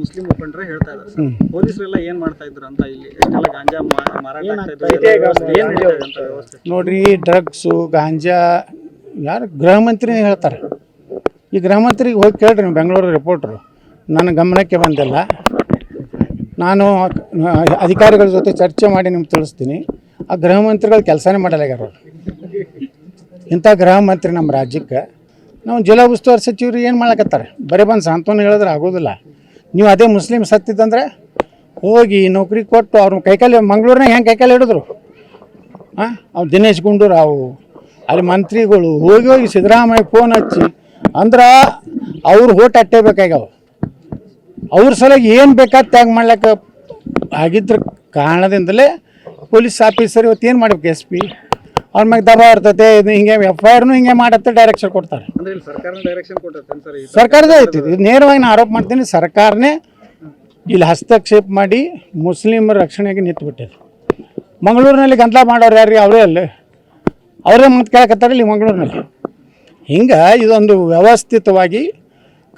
Muslim ಮುಖಂಡರೇ ಹೇಳ್ತಾ ಇದ್ದಾರೆ sir ಪೊಲೀಸರೆಲ್ಲ ಏನ್ ಮಾಡ್ತಾ ಇದ್ರು ಅಂತ ಇಲ್ಲಿ? ಎಷ್ಟೆಲ್ಲ ಗಾಂಜಾ ಮಾರಾಟ ಆಗ್ತಾ ಇದ್ರು ಎಲ್ಲ ಏನ್ ನಡೀತಾ ಇದೆ ಅಂತ ವ್ಯವಸ್ಥೆ? ನೋಡ್ರಿ ಡ್ರಗ್ಸು ಗಾಂಜಾ ಯಾರು ಗೃಹ ಮಂತ್ರಿನೇ ಹೇಳ್ತಾರೆ. ಈ ಗೃಹ ಮಂತ್ರಿಗೆ ಹೋಗಿ ಕೇಳ್ರಿ ನೀವು ಬೆಂಗಳೂರು ರಿಪೋರ್ಟ್ರು ನನ್ನ ಗಮನಕ್ಕೆ ಬಂದಿಲ್ಲ. ನಾನು ಅಧಿಕಾರಿಗಳ ಜೊತೆ ಚರ್ಚೆ ಮಾಡಿ ನಿಮ್ಗೆ ತಿಳಿಸ್ತೀನಿ. ಆ ಗೃಹ ಮಂತ್ರಿಗಳು ಕೆಲಸನೇ ಮಾಡಲಾಗ್ಯಾರ ಅವ್ರು. ಇಂಥ ಗೃಹ ಮಂತ್ರಿ ನಮ್ಮ ರಾಜ್ಯಕ್ಕೆ. ನಾವು ಜಿಲ್ಲಾ ಉಸ್ತುವಾರಿ ಸಚಿವರು ಏನು ಮಾಡ್ಲಕತ್ತಾರೆ ಬರೀ ಬಂದು ಸಾಂತ್ವನ ಹೇಳಿದ್ರೆ ಆಗೋದಿಲ್ಲ. ನೀವು ಅದೇ ಮುಸ್ಲಿಮ್ ಸತ್ತಿದ್ದಂದ್ರೆ ಹೋಗಿ ನೌಕರಿ ಕೊಟ್ಟು ಅವ್ರ ಕೈಕಾಲಿ ಮಂಗಳೂರಿನಾಗ ಹೆಂಗೆ ಕೈಕಾಲಿ ಹಿಡಿದ್ರು? ಹಾಂ ಅವು ದಿನೇಶ್ ಗುಂಡೂರಾವು, ಅಲ್ಲಿ ಮಂತ್ರಿಗಳು ಹೋಗಿ ಹೋಗಿ ಸಿದ್ದರಾಮಯ್ಯ ಫೋನ್ ಹಚ್ಚಿ ಅಂದ್ರೆ ಅವ್ರು ಓಟ್ ಅಟ್ಟೇಬೇಕಾಗ್ಯಾವ. ಅವ್ರ ಸಲಗಿ ಏನು ಬೇಕಾದ ತ್ಯಾಗ ಮಾಡ್ಲಿಕ್ಕೆ ಆಗಿದ್ರ ಕಾರಣದಿಂದಲೇ ಪೊಲೀಸ್ ಆಫೀಸರ್ ಇವತ್ತು ಏನು ಮಾಡ್ಬೇಕು ಎಸ್ ಪಿ ಅವ್ರ ಮ್ಯಾಗ ದಬಾ ಇರ್ತೈತೆ ಇದು ಹಿಂಗೆ ಎಫ್ ಐ ಆರ್ನು ಹಿಂಗೆ ಮಾಡತ್ತೆ ಡೈರೆಕ್ಷನ್ ಕೊಡ್ತಾರೆ. ಸರ್ಕಾರದೇ ಐತಿ ಇದು ನೇರವಾಗಿ ನಾನು ಆರೋಪ ಮಾಡ್ತೀನಿ ಸರ್ಕಾರನೇ ಇಲ್ಲಿ ಹಸ್ತಕ್ಷೇಪ ಮಾಡಿ ಮುಸ್ಲಿಮರ ರಕ್ಷಣೆಗೆ ನಿಂತುಬಿಟ್ಟಿದೆ ಮಂಗಳೂರಿನಲ್ಲಿ ಗಂಟ್ಲ ಮಾಡೋರು ಯಾರು ಅವರೇ ಅಲ್ಲಿ. ಅವರೇ ಮತ್ತೆ ಕೇಳಕತ್ತಾರೆ ಇಲ್ಲಿ ಮಂಗಳೂರಿನಲ್ಲಿ. ಹಿಂಗೆ ಇದೊಂದು ವ್ಯವಸ್ಥಿತವಾಗಿ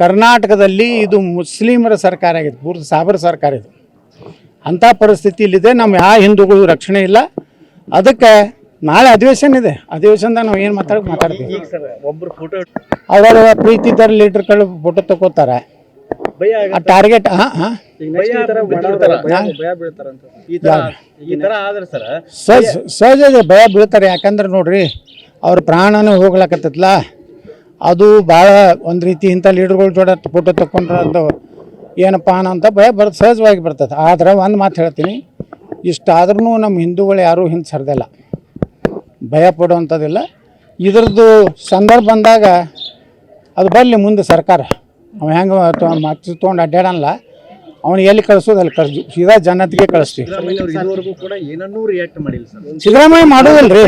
ಕರ್ನಾಟಕದಲ್ಲಿ ಇದು ಮುಸ್ಲಿಮರ ಸರ್ಕಾರ ಆಗಿದೆ ಪೂರ್ತಿ ಸಾಬರ ಸರ್ಕಾರ ಇದು. ಅಂಥ ಪರಿಸ್ಥಿತಿ ಇಲ್ಲಿದೆ ನಮ್ಮ ಯಾವ ಹಿಂದೂಗಳು ರಕ್ಷಣೆ ಇಲ್ಲ. ಅದಕ್ಕೆ ನಾಳೆ ಅಧಿವೇಶನ ಇದೆ. ಅಧಿವೇಶನದಾಗ ನಾವು ಏನು ಮಾತಾಡೋಕೆ ಮಾತಾಡ್ತೀವಿ. ಸರ್ ಒಬ್ರು ಫೋಟೋ ಅವರ ಪ್ರೀತಿದರ ಲೀಡರ್ಗಳು ಫೋಟೋ ತಗೋತಾರೆ. ಭಯ ಆ ಟಾರ್ಗೆಟ್ ಹಾಂ ಹಾಂ? ಈಗ ತರ ಮಾಡೋರು ಭಯ ಭಯ ಬೀಳ್ತಾರಂತ. ಈ ತರ ಈ ತರ ಆದ್ರೆ ಸರ್ ಸಹಜ ಸಹಜ ಇದೆ, ಭಯ ಬೀಳ್ತಾರೆ. ಯಾಕಂದ್ರೆ ನೋಡ್ರಿ ಅವ್ರ ಪ್ರಾಣನೂ ಹೋಗ್ಲಾಕತ್ತಲ್ಲ ಅದು ಭಾಳ ಒಂದು ರೀತಿ ಇಂಥ ಲೀಡರ್ಗಳ ಜೋಡ ಫೋಟೋ ತಗೊಂಡ್ರೆ ಅದು ಏನಪ್ಪ ಅನ್ನೋ ಅಂತ ಭಯ ಬರ್ ಸಹಜವಾಗಿ ಬರ್ತದೆ ಆದ್ರೆ ಒಂದು ಮಾತು ಹೇಳ್ತೀನಿ. ಇಷ್ಟಾದ್ರೂ ನಮ್ಮ ಹಿಂದೂಗಳು ಯಾರೂ ಹಿಂದೆ ಸರ್ದಿಲ್ಲ. ಭಯ ಪಡುವಂಥದ್ದಿಲ್ಲ ಇದ್ರದ್ದು ಸಂದರ್ಭ ಬಂದಾಗ ಅದು ಬರಲಿ ಮುಂದೆ ಸರ್ಕಾರ ಅವ ಹೆಂಗೆ ಮತ್ತೆ ತೊಗೊಂಡು ಅಡ್ಡಾಡಲ್ಲ ಅವನು ಎಲ್ಲಿ ಕಳಿಸೋದು ಅಲ್ಲಿ ಕಳಿಸ್ ಸೀದಾ ಜನತೆಗೆ ಕಳಿಸ್ತೀವಿ ಸಿದ್ದರಾಮಯ್ಯ ಮಾಡೋದಿಲ್ಲ ರೀ ಕೂಡ ಏನನ್ನೂ ರಿಯಾಕ್ಟ್ ಮಾಡಿಲ್ಲ ಸರ್ ಸಿದ್ದರಾಮಯ್ಯ ಮಾಡೋದಿಲ್ರಿ